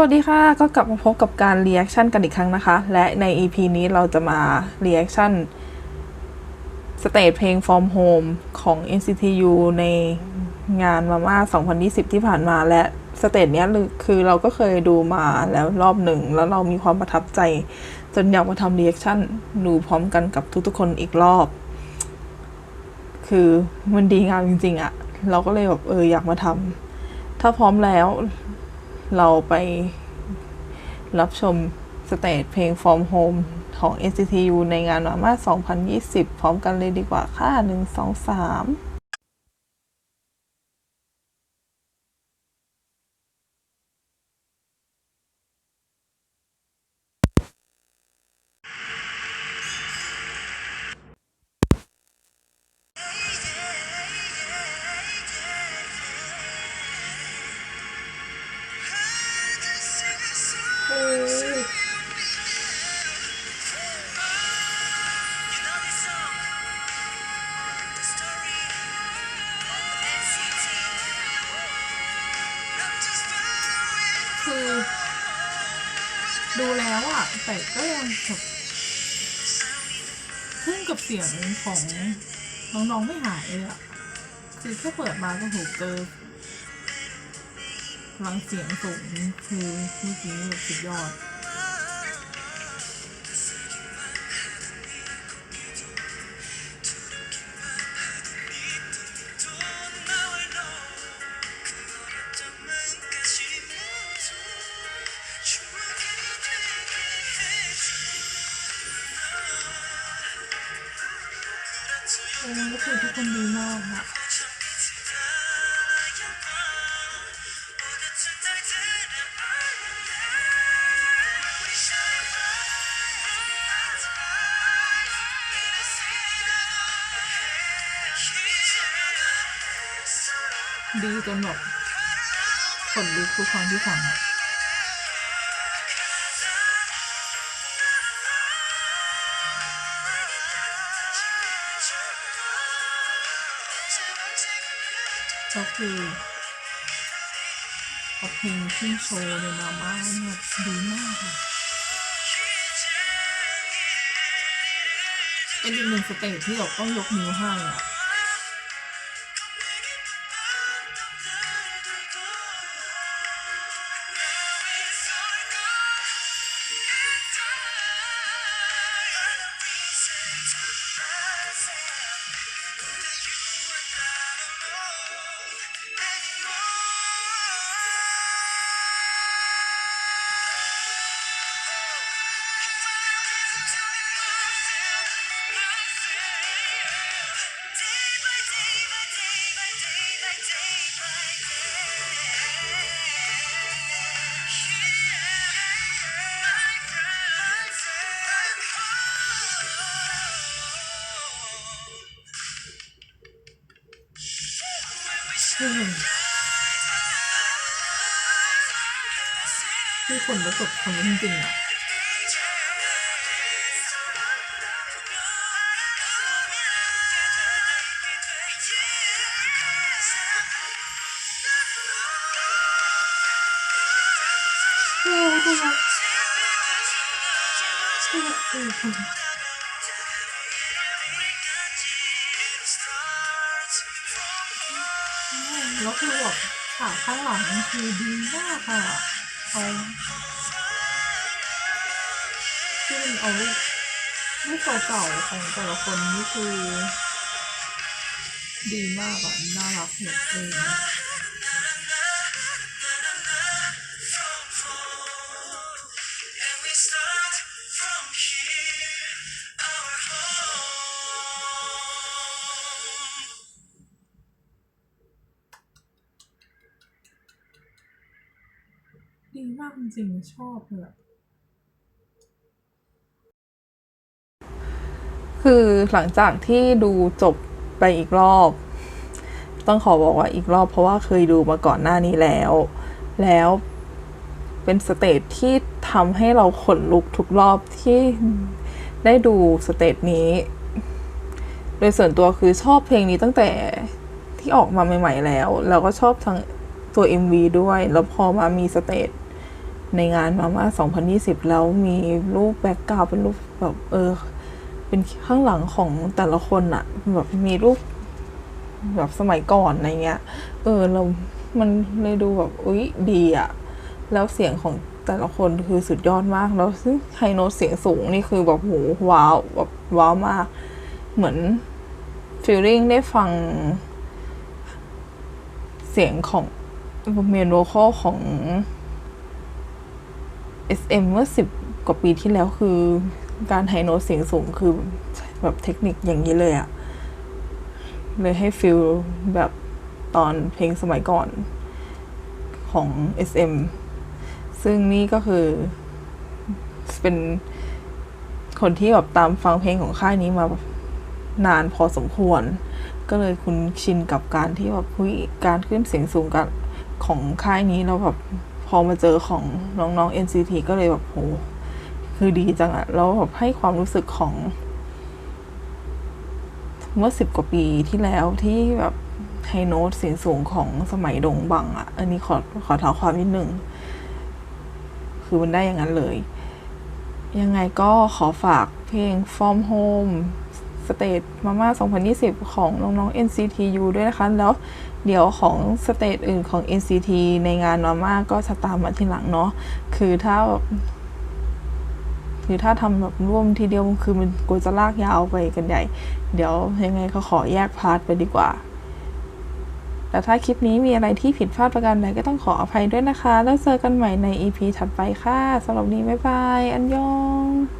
วัสดีค่ะ ก็กลับมาพบกับการรีแอคชั่นกันอีกครั้งนะคะ และใน EP นี้เราจะมารีแอคชั่นสเตจเพลง From Home ของ NCTU ในงานมาม่า 2020 ที่ผ่านมาและสเตจเนี้ยคือเราก็เคยดูมาแล้วรอบหนึ่ง แล้วเรามีความประทับใจ จนอยากมาทำรีแอคชั่นดูพร้อมกันกับทุกๆคนอีกรอบ คือมันดีงามจริงๆอะเราก็เลยแบบเอออยากมาทำถ้าพร้อมแล้ว เราไปรับชมสเตจเพลง From Home ของ NCTU ในงานมาม่า2020 พร้อมกันเลยดีกว่าค่ะ 1 2 3 คือดูแล้วอะแต่ก็ยังแบบทึ่งกับเสียงของน้องๆไม่หายเลยอะคือแค่เปิดมาก็ถูกเจอ พลังเสียงสูงคือเมื่อกี้แบบสุดยอดโอ้ก็คือทุกคนดีมากอะ ดีจนแบบขนลุกทุกครั้งที่ฟังก็คือเอาเพลงขึ้นโชว์ในมาม่าเนี่ยดีมากค่ะเป็นอีกหนึ่งสเตจที่เราต้องยกนิ้วให้อะ ที่คนรู้สึกคนจริงๆอะโอ้ยตัวละ แล้วคือแบบฉากข้างหลังคือดีมากค่ะเอาที่มันเอารูปรูปเก่าๆของแต่ละคนนี่คือ ดีมากอะน่ารักเหลือเกิน ดีมากจริงชอบเลยคือหลังจากที่ดูจบไปอีกรอบ ต้องขอบอกว่าอีกรอบเพราะว่าเคยดูมาก่อนหน้านี้แล้ว แล้วเป็นสเตจที่ทำให้เราขนลุกทุกรอบที่ได้ดูสเตจนี้ โดยส่วนตัวคือชอบเพลงนี้ตั้งแต่ที่ออกมาใหม่ ๆ แล้ว แล้วก็ชอบทั้งตัว MV ด้วย แล้วพอมามีสเตจ ในงานมาม่า2020 แล้วมีรูปแบ็กกราวเป็นรูปแบบเออ เป็นข้างหลังของแต่ละคนอะแบบมีรูปแบบสมัยก่อนอะไรเงี้ย เออเรา มันเลยดูแบบอุ๊ยดีอะแล้วเสียงของแต่ละคนคือสุดยอดมาก แล้วซึ่งไฮโนตเสียงสูงนี่คือแบบโหว้าวแบบว้าวมาก เหมือนฟีลลิ่งได้ฟัง เสียงของเมนโวคอลของ SM เมื่อสิบกว่าปีที่แล้วคือการไฮโน้ตเสียงสูงคือแบบเทคนิคอย่างนี้เลยอะเลยให้ฟิลแบบตอนเพลงสมัยก่อนของ SM ซึ่งนี่ก็คือ เป็นคนที่แบบตามฟังเพลงของค่ายนี้มานานพอสมควร ก็เลยคุณชินกับการที่แบบคุยการขึ้นเสียงสูงกันของค่ายนี้แล้วแบบ พอมาเจอของน้องๆ NCT ก็เลยแบบโหคือดีจังอะแล้วแบบให้ความรู้สึกของ เมื่อสิบกว่าปีที่แล้วที่แบบไฮโน้ตเสียงสูงของสมัยดงบังอะ่ะอันนี้ขอขอเท้าความนิดนึง คือมันได้อย่างนั้นเลย ยังไงก็ขอฝากเพลง From Home State Mama 2020 ของน้องๆ NCTU ด้วยนะคะ แล้วเดี๋ยวของสเตจอื่นของ NCT ในงานมาม่าก็จะตามมาทีหลังเนาะคือถ้าแบบคือถ้าทำแบบร่วมทีเดียวคือมันกูจะลากยาวไปกันใหญ่ เดี๋ยวยังไงก็ขอแยกพาร์ทไปดีกว่าแต่ถ้าคลิปนี้มีอะไรที่ผิดพลาดประการใดก็ต้องขออภัยด้วยนะคะ แล้วเจอกันใหม่ใน EP ถัดไปค่ะสำหรับนี้บ๊ายบาย อันยอง